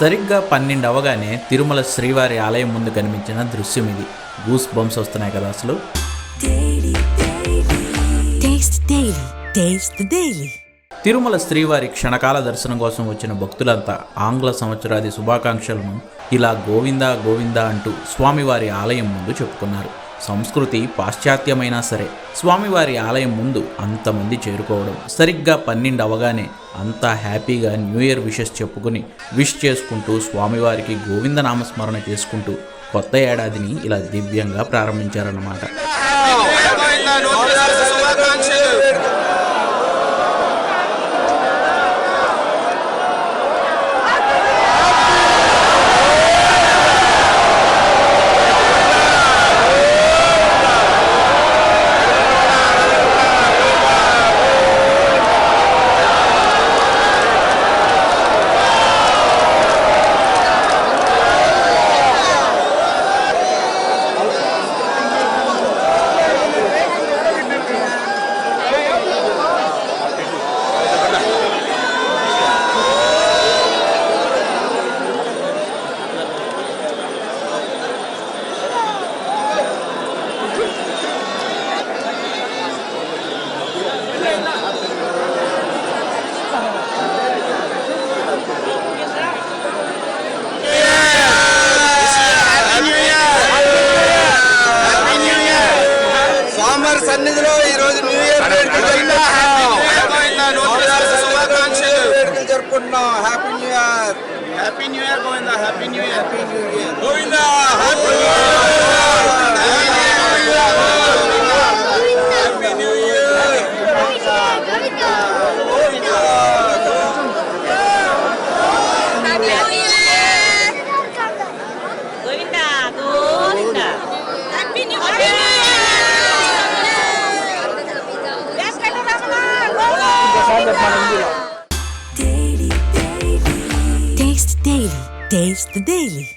సరిగ్గా పన్నెండు అవగానే తిరుమల శ్రీవారి ఆలయం ముందు కనిపించిన దృశ్యం ఇది. గూస్ బంప్స్ వస్తున్నాయి కదా అసలు. తిరుమల శ్రీవారి క్షణకాల దర్శనం కోసం వచ్చిన భక్తులంతా ఆంగ్ల సంవత్సరాది శుభాకాంక్షలను ఇలా గోవిందా గోవిందా అంటూ స్వామివారి ఆలయం ముందు చెప్పుకున్నారు. సంస్కృతి పాశ్చాత్యమైనా సరే స్వామివారి ఆలయం ముందు అంతమంది చేరుకోవడం సరిగ్గా పన్నెండు అవగానే అంతా హ్యాపీగా న్యూ ఇయర్ విషెస్ చెప్పుకుని విష్ చేసుకుంటూ స్వామివారికి గోవింద నామస్మరణ చేసుకుంటూ కొత్త ఏడాదిని ఇలా దివ్యంగా ప్రారంభించారన్నమాట. స్వామివారి సన్నిధిలో ఈ రోజు న్యూ ఇయర్ వేడుకలు జరుపుకుంటున్నాం. Happy new year. Happy new year Govinda happy new year. Happy new year. Govinda happy Taste the Daily.